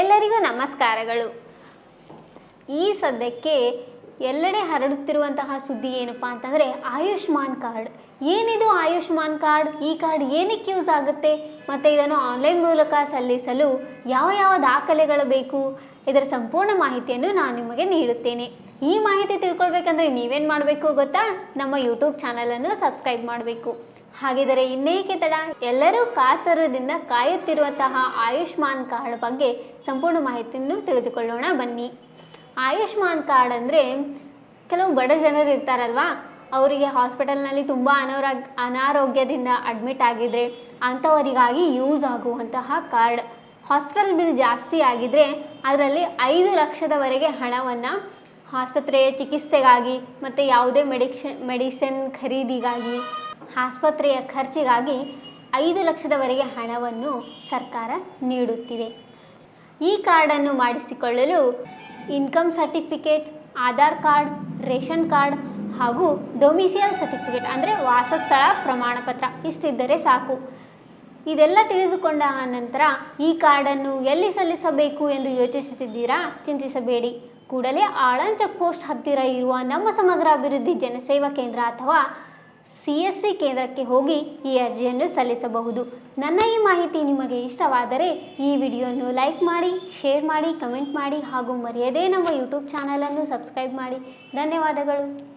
ಎಲ್ಲರಿಗೂ ನಮಸ್ಕಾರಗಳು. ಈ ಸದ್ಯಕ್ಕೆ ಎಲ್ಲೆಡೆ ಹರಡುತ್ತಿರುವಂತಹ ಸುದ್ದಿ ಏನಪ್ಪಾ ಅಂತಂದರೆ ಆಯುಷ್ಮಾನ್ ಕಾರ್ಡ್. ಏನಿದು ಆಯುಷ್ಮಾನ್ ಕಾರ್ಡ್? ಈ ಕಾರ್ಡ್ ಏನಕ್ಕೆ ಯೂಸ್ ಆಗುತ್ತೆ? ಮತ್ತು ಇದನ್ನು ಆನ್ಲೈನ್ ಮೂಲಕ ಸಲ್ಲಿಸಲು ಯಾವ ಯಾವ ದಾಖಲೆಗಳು ಬೇಕು? ಇದರ ಸಂಪೂರ್ಣ ಮಾಹಿತಿಯನ್ನು ನಾನು ನಿಮಗೆ ನೀಡುತ್ತೇನೆ. ಈ ಮಾಹಿತಿ ತಿಳ್ಕೊಳ್ಬೇಕಂದ್ರೆ ನೀವೇನು ಮಾಡಬೇಕು ಗೊತ್ತಾ? ನಮ್ಮ ಯೂಟ್ಯೂಬ್ ಚಾನಲನ್ನು ಸಬ್ಸ್ಕ್ರೈಬ್ ಮಾಡಬೇಕು. ಹಾಗಿದರೆ ಇನ್ನೇಕೆ ತಡ? ಎಲ್ಲರೂ ಕಾತರದಿಂದ ಕಾಯುತ್ತಿರುವಂತಹ ಆಯುಷ್ಮಾನ್ ಕಾರ್ಡ್ ಬಗ್ಗೆ ಸಂಪೂರ್ಣ ಮಾಹಿತಿಯನ್ನು ತಿಳಿದುಕೊಳ್ಳೋಣ. ಬನ್ನಿ. ಆಯುಷ್ಮಾನ್ ಕಾರ್ಡ್ ಅಂದರೆ ಕೆಲವು ಬಡ ಜನರು ಇರ್ತಾರಲ್ವಾ? ಅವರಿಗೆ ಹಾಸ್ಪಿಟಲ್ನಲ್ಲಿ ತುಂಬ ಅನಾರೋಗ್ಯ, ಅನಾರೋಗ್ಯದಿಂದ ಅಡ್ಮಿಟ್ ಆಗಿದ್ರೆ ಅಂಥವರಿಗಾಗಿ ಯೂಸ್ ಆಗುವಂತಹ ಕಾರ್ಡ್. ಹಾಸ್ಪಿಟಲ್ ಬಿಲ್ ಜಾಸ್ತಿ ಆಗಿದ್ರೆ ಅದರಲ್ಲಿ ಐದು ಲಕ್ಷದವರೆಗೆ ಹಣವನ್ನು ಆಸ್ಪತ್ರೆಯ ಚಿಕಿತ್ಸೆಗಾಗಿ ಮತ್ತು ಯಾವುದೇ ಮೆಡಿಕ್ಷ, ಮೆಡಿಸಿನ್ ಖರೀದಿಗಾಗಿ, ಆಸ್ಪತ್ರೆಯ ಖರ್ಚಿಗಾಗಿ ಐದು ಲಕ್ಷದವರೆಗೆ ಹಣವನ್ನು ಸರ್ಕಾರ ನೀಡುತ್ತಿದೆ. ಈ ಕಾರ್ಡನ್ನು ಮಾಡಿಸಿಕೊಳ್ಳಲು income certificate, Aadhaar card, ration card ಹಾಗೂ ಡೊಮಿಸಿಯಲ್ ಸರ್ಟಿಫಿಕೇಟ್, ಅಂದರೆ ವಾಸಸ್ಥಳ ಪ್ರಮಾಣಪತ್ರ ಇಷ್ಟಿದ್ದರೆ ಸಾಕು. ಇದೆಲ್ಲ ತಿಳಿದುಕೊಂಡ ನಂತರ ಈ ಕಾರ್ಡನ್ನು ಎಲ್ಲಿ ಸಲ್ಲಿಸಬೇಕು ಎಂದು ಯೋಚಿಸುತ್ತಿದ್ದೀರಾ? ಚಿಂತಿಸಬೇಡಿ. ಕೂಡಲೇ ಆಳನ್ ಪೋಸ್ಟ್ ಹತ್ತಿರ ಇರುವ ನಮ್ಮ ಸಮಗ್ರ ಅಭಿವೃದ್ಧಿ ಜನಸೇವಾ ಕೇಂದ್ರ ಅಥವಾ ಸಿ ಎಸ್ ಸಿ ಕೇಂದ್ರಕ್ಕೆ ಹೋಗಿ ಈ ಅರ್ಜಿಯನ್ನು ಸಲ್ಲಿಸಬಹುದು. ನನ್ನ ಈ ಮಾಹಿತಿ ನಿಮಗೆ ಇಷ್ಟವಾದರೆ ಈ ವಿಡಿಯೋವನ್ನು ಲೈಕ್ ಮಾಡಿ, ಶೇರ್ ಮಾಡಿ, ಕಮೆಂಟ್ ಮಾಡಿ ಹಾಗೂ ಮರೆಯದೇ ನಮ್ಮ ಯೂಟ್ಯೂಬ್ ಚಾನಲನ್ನು ಸಬ್ಸ್ಕ್ರೈಬ್ ಮಾಡಿ. ಧನ್ಯವಾದಗಳು.